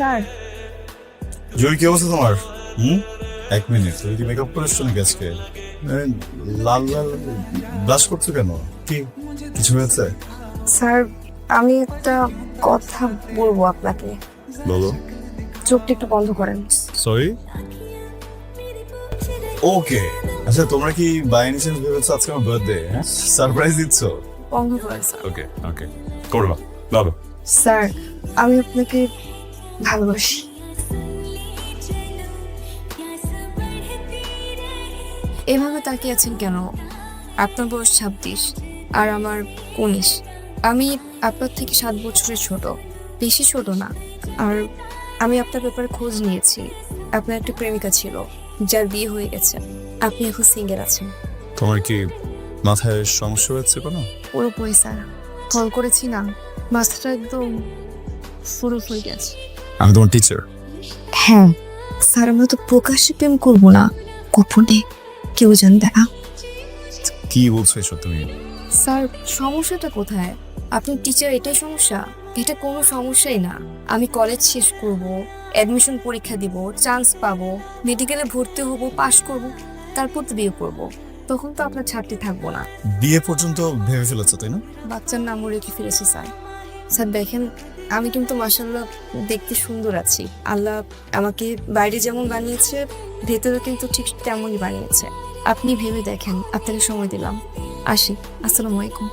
Sir. জয় কি অবস্থা তোমার? হুম? এক মিনিট তুমি কি মেকআপ করেছ নাকি আজকে? লাল লাল ব্লাশ করছ কেন? কি কিছু হয়েছে? স্যার আমি একটা কথা বলব আপনাকে। বলো। চোখটা একটু বন্ধ করেন। সরি ওকে আচ্ছা তোমরা কি বাই এনি চান্স ভেবেছো আজকে আমার বার্থডে সারপ্রাইজ দিচ্ছ? বন্ধ করেন স্যার। ওকে ওকে করবা ভালো স্যার আমি আপনাকে ভালোবাসি। এভাবে তাকিয়ে আছেন কেন? আপনার বয়স ছাব্বিশ আর আমার উনিশ। আমি আপনার থেকে সাত বছরের ছোট বেশি ছোট না। আর আমি আপনার ব্যাপারে খোঁজ নিয়েছি। আপনার একটা প্রেমিকা ছিল যার বিয়ে হয়ে গেছে। আপনি এখন সিঙ্গেল আছেন। তোমার কি মাথায় সমস্যা হচ্ছে কোনো? পুরোপুরি স্যার কল করেছি না। মাথাটা একদম ফুরো হয়ে গেছে। আমি তোমার টিচার হ্যাঁ স্যার আমরা তো প্রকাশ্যে প্রেম করব না। গোপনে কেউ জানবে না কি বলছো এসব তুমি? স্যার সমস্যাটা কোথায়? আপনি টিচার এটাই সমস্যা। এটা কোনো সমস্যাই না। আমি কলেজ শেষ করব অ্যাডমিশন পরীক্ষা দিব চান্স পাবো মেডিকেলে ভর্তি হব পাশ করব তারপর তো বিয়ে করব। তখন তো আপনার ছাড়তে থাকব না। বিয়ে পর্যন্ত ভেবে ফেলেছো তাই না? বাচ্চার নামও রেখে ফিরেছি স্যার। স্যার দেখেন আমি কিন্তু মাসাল্লাহ দেখতে সুন্দর আছি। আল্লাহ আমাকে বাইরে যেমন বানিয়েছে, ভেতরে কিন্তু ঠিক তেমনই বানিয়েছে। আপনি ভেবে দেখেন, আপনাকে সময় দিলাম। আসি, আসসালামু আলাইকুম।